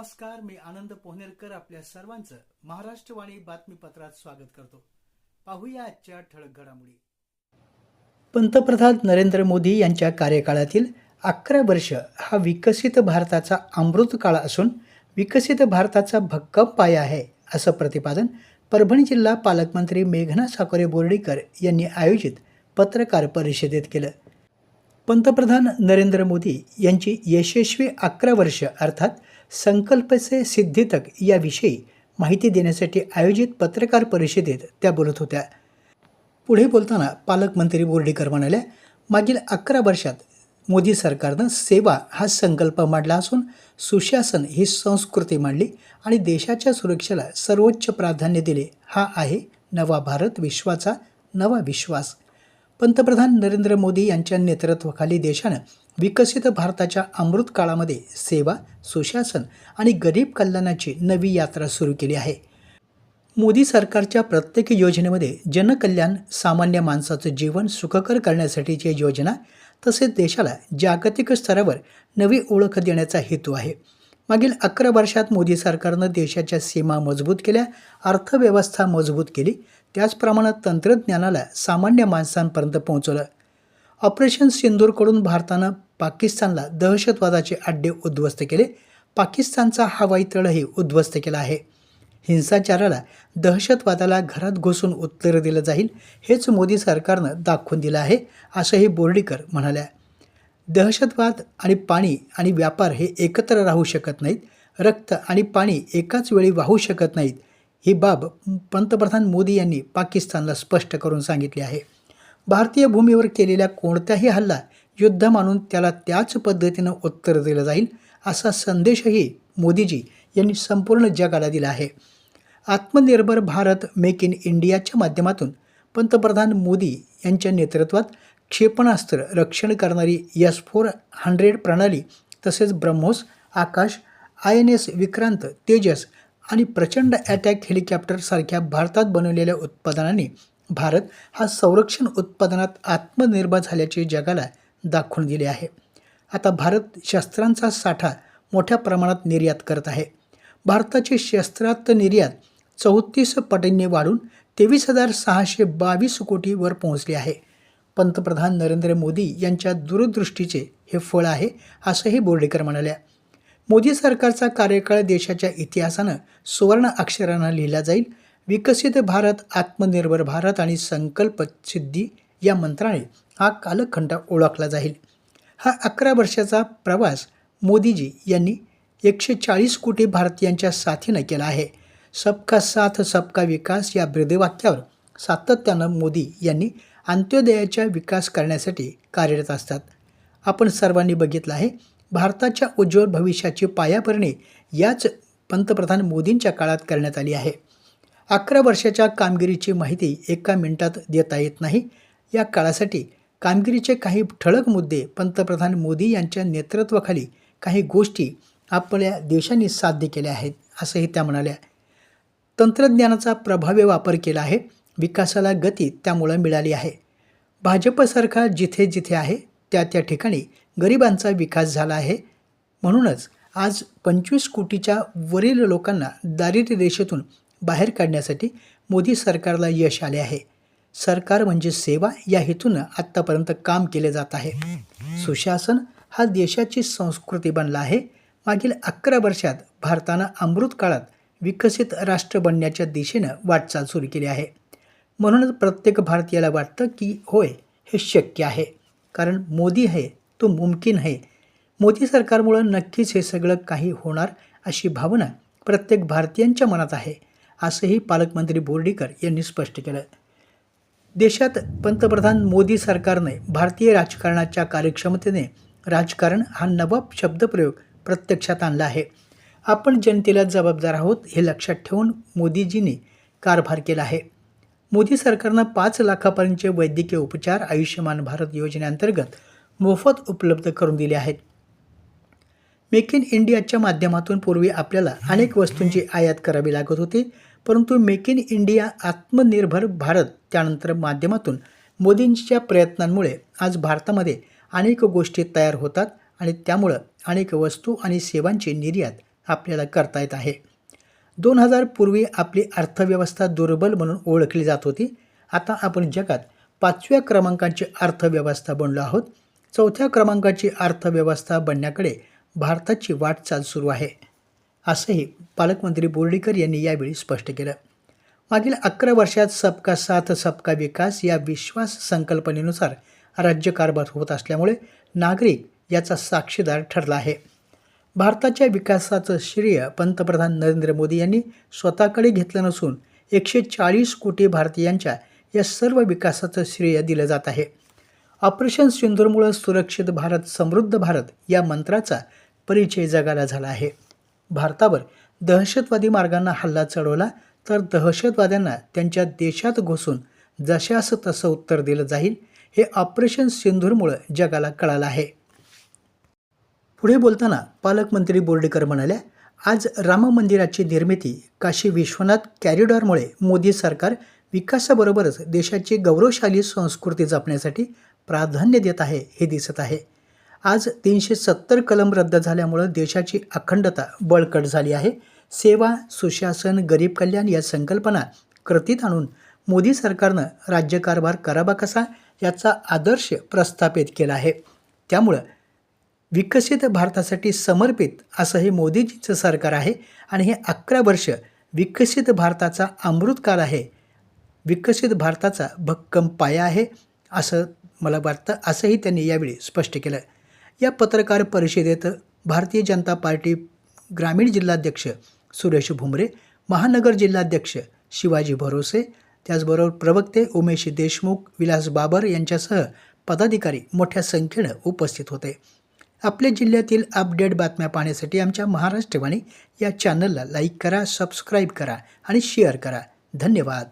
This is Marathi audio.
नमस्कार मी आनंद पोहनेरकर आपल्या सर्वांचं महाराष्ट्रवाणी बातमीपत्रात स्वागत करतो. पाहूया आजच्या ठळक घडामोडी. पंतप्रधान नरेंद्र मोदी यांच्या कार्यकाळातील अकरा वर्ष हा विकसित भारताचा अमृत काळ असून विकसित भारताचा भक्कम पाया आहे असं प्रतिपादन परभणी जिल्हा पालकमंत्री मेघना साकोरे बोर्डीकर यांनी आयोजित पत्रकार परिषदेत केलं. पंतप्रधान नरेंद्र मोदी यांची यशस्वी अकरा वर्ष अर्थात संकल्पचे सिद्धितक याविषयी माहिती देण्यासाठी आयोजित पत्रकार परिषदेत त्या बोलत होत्या. पुढे बोलताना पालकमंत्री बोर्डीकर म्हणाल्या मागील अकरा वर्षात मोदी सरकारनं सेवा हा संकल्प मांडला असून सुशासन ही संस्कृती मांडली आणि देशाच्या सुरक्षेला सर्वोच्च प्राधान्य दिले. हा आहे नवा भारत विश्वाचा नवा विश्वास. पंतप्रधान नरेंद्र मोदी यांच्या नेतृत्वाखाली देशानं विकसित भारताच्या अमृत काळामध्ये सेवा सुशासन आणि गरीब कल्याणाची नवी यात्रा सुरू केली आहे. मोदी सरकारच्या प्रत्येक योजनेमध्ये जनकल्याण सामान्य माणसाचं जीवन सुखकर करण्यासाठीची योजना तसेच देशाला जागतिक स्तरावर नवी ओळख देण्याचा हेतू आहे. मागील अकरा वर्षात मोदी सरकारनं देशाच्या सीमा मजबूत केल्या अर्थव्यवस्था मजबूत केली त्याचप्रमाणे तंत्रज्ञानाला सामान्य माणसांपर्यंत पोहोचवलं. ऑपरेशन सिंदूरकडून भारतानं पाकिस्तानला दहशतवादाचे अड्डे उद्ध्वस्त केले. पाकिस्तानचा हवाई तळही उद्ध्वस्त केला आहे. हिंसाचाराला दहशतवादाला घरात घुसून उत्तर दिलं जाईल हेच मोदी सरकारनं दाखवून दिलं आहे असंही बोर्डीकर म्हणाल्या. दहशतवाद आणि पाणी आणि व्यापार हे एकत्र राहू शकत नाहीत रक्त आणि पाणी एकाच वेळी वाहू शकत नाहीत ही बाब पंतप्रधान मोदी यांनी पाकिस्तानला स्पष्ट करून सांगितली आहे. भारतीय भूमीवर केलेल्या कोणत्याही हल्ला युद्ध मानून त्याला त्याच पद्धतीनं उत्तर दिलं जाईल असा संदेशही मोदीजी यांनी संपूर्ण जगाला दिला आहे. आत्मनिर्भर भारत मेक इन इंडियाच्या माध्यमातून पंतप्रधान मोदी यांच्या नेतृत्वात क्षेपणास्त्र रक्षण करणारी एस फोर हंड्रेड प्रणाली तसेच BrahMos Akash I N S Vikrant Tejas आणि प्रचंड अटॅक हेलिकॉप्टरसारख्या भारतात बनवलेल्या उत्पादनांनी भारत हा संरक्षण उत्पादनात आत्मनिर्भर झाल्याचे जगाला दाखवून दिले आहे. आता भारत शस्त्रांचा साठा मोठ्या प्रमाणात निर्यात करत आहे. भारताची शस्त्रात निर्यात चौतीस पटींनी वाढून तेवीस हजार सहाशे बावीस कोटीवर पोहोचली आहे. पंतप्रधान नरेंद्र मोदी यांच्या दूरदृष्टीचे हे फळ आहे असंही बोर्डेकर म्हणाल्या. मोदी सरकारचा कार्यकाळ देशाच्या इतिहासानं सुवर्ण अक्षरानं लिहिला जाईल विकसित भारत आत्मनिर्भर भारत आणि संकल्प सिद्धी या मंत्राने हा कालखंड ओळखला जाईल. हा अकरा वर्षाचा प्रवास मोदीजी यांनी एकशे चाळीस कोटी भारतीयांच्या साथीनं केला आहे. सबका साथ सबका विकास या ब्रीदवाक्यावर सातत्यानं मोदी यांनी अंत्योदयाच्या विकास करण्यासाठी कार्यरत असतात. आपण सर्वांनी बघितलं आहे भारताच्या उज्ज्वल भविष्याची पायाभरणी याच पंतप्रधान मोदींच्या काळात करण्यात आली आहे. अकरा वर्षाच्या कामगिरीची माहिती एका मिनिटात देता येत नाही. या काळासाठी कामगिरीचे काही ठळक मुद्दे पंतप्रधान मोदी यांच्या नेतृत्वाखाली काही गोष्टी आपल्या देशाने साध्य केल्या आहेत असंही त्या म्हणाल्या. तंत्रज्ञानाचा प्रभावी वापर केला आहे विकासाला गती त्यामुळं मिळाली आहे. भाजप सरकार जिथे जिथे आहे त्या त्या ठिकाणी गरिबांचा विकास झाला आहे. म्हणूनच आज पंचवीस कोटीच्या वरील लोकांना दारिद्र्य रेषेतून बाहेर काढण्यासाठी मोदी सरकारला यश आले आहे. सरकार म्हणजे सेवा या हेतूनं आत्तापर्यंत काम केले जात आहे. सुशासन हा देशाची संस्कृती बनला आहे. मागील अकरा वर्षात भारतानं अमृत काळात विकसित राष्ट्र बनण्याच्या दिशेनं वाटचाल सुरू केली आहे. म्हणूनच प्रत्येक भारतीयाला वाटतं की होय हे शक्य आहे. कारण मोदी आहे तो मुमकिन आहे. मोदी सरकारमुळं नक्कीच हे सगळं काही होणार अशी भावना प्रत्येक भारतीयांच्या मनात आहे. असंही पालकमंत्री बोर्डीकर यांनी स्पष्ट केलं. देशात पंतप्रधान मोदी सरकारने भारतीय राजकारणाच्या कार्यक्षमतेने राजकारण हा नवा शब्दप्रयोग प्रत्यक्षात आणला आहे. आपण जनतेला जबाबदार आहोत हे लक्षात ठेवून मोदीजींनी कारभार केला आहे. मोदी सरकारनं पाच लाखापर्यंतचे वैद्यकीय उपचार आयुष्यमान भारत योजनेअंतर्गत मोफत उपलब्ध करून दिले आहेत. मेक इन इंडियाच्या माध्यमातून पूर्वी आपल्याला अनेक वस्तूंची आयात करावी लागत होती. परंतु मेक इन इंडिया आत्मनिर्भर भारत त्यानंतर माध्यमातून मोदींच्या प्रयत्नांमुळे आज भारतामध्ये अनेक गोष्टी तयार होतात आणि त्यामुळं अनेक वस्तू आणि सेवांची निर्यात आपल्याला करता येत आहे. दोन हजार पूर्वी आपली अर्थव्यवस्था दुर्बल म्हणून ओळखली जात होती. आता आपण जगात पाचव्या क्रमांकाची अर्थव्यवस्था बनलो आहोत. चौथ्या क्रमांकाची अर्थव्यवस्था बनण्याकडे भारताची वाटचाल सुरू आहे. असंही पालकमंत्री बोर्डीकर यांनी यावेळी स्पष्ट केलं. मागील अकरा वर्षात सबका साथ सबका विकास या विश्वास संकल्पनेनुसार राज्यकारभार होत असल्यामुळे नागरिक याचा साक्षीदार ठरला आहे. भारताच्या विकासाचं श्रेय पंतप्रधान नरेंद्र मोदी यांनी स्वतःकडे घेतलं नसून एकशे चाळीस कोटी भारतीयांच्या या सर्व विकासाचं श्रेय दिलं जात आहे. ऑपरेशन सिंधूरमुळं सुरक्षित भारत समृद्ध भारत या मंत्राचा परिचय जगाला झाला आहे. भारतावर दहशतवादी मार्गांना हल्ला चढवला तर दहशतवाद्यांना त्यांच्या देशात घुसून जशास तसं उत्तर दिलं जाईल हे ऑपरेशन सिंधूरमुळं जगाला कळालं आहे. पुढे बोलताना पालकमंत्री बोर्डीकर म्हणाल्या आज राम मंदिराची निर्मिती काशी विश्वनाथ कॅरिडॉरमुळे मोदी सरकार विकासाबरोबरच देशाची गौरवशाली संस्कृती जपण्यासाठी प्राधान्य देत आहे हे दिसत आहे. आज तीनशे सत्तर कलम रद्द झाल्यामुळं देशाची अखंडता बळकट झाली आहे. सेवा सुशासन गरीब कल्याण या संकल्पना कृतीत आणून मोदी सरकारनं राज्यकारभार करावा कसा याचा आदर्श प्रस्थापित केला आहे. त्यामुळं विकसित भारतासाठी समर्पित असं हे मोदीजीचं सरकार आहे आणि हे अकरा वर्ष विकसित भारताचा अमृतकाल आहे. विकसित भारताचा भक्कम पाया आहे असं मला वाटतं असंही त्यांनी यावेळी स्पष्ट केलं. या पत्रकार परिषदेत भारतीय जनता पार्टी ग्रामीण जिल्हाध्यक्ष सुरेश भुमरे महानगर जिल्हाध्यक्ष शिवाजी भरोसे त्याचबरोबर प्रवक्ते उमेश देशमुख विलास बाबर यांच्यासह पदाधिकारी मोठ्या संख्येनं उपस्थित होते. आपल्या जिल्ह्यातील अपडेट बातम्या पाहण्यासाठी आमच्या महाराष्ट्रवाणी या चॅनलला लाईक करा सबस्क्राईब करा आणि शेअर करा. धन्यवाद.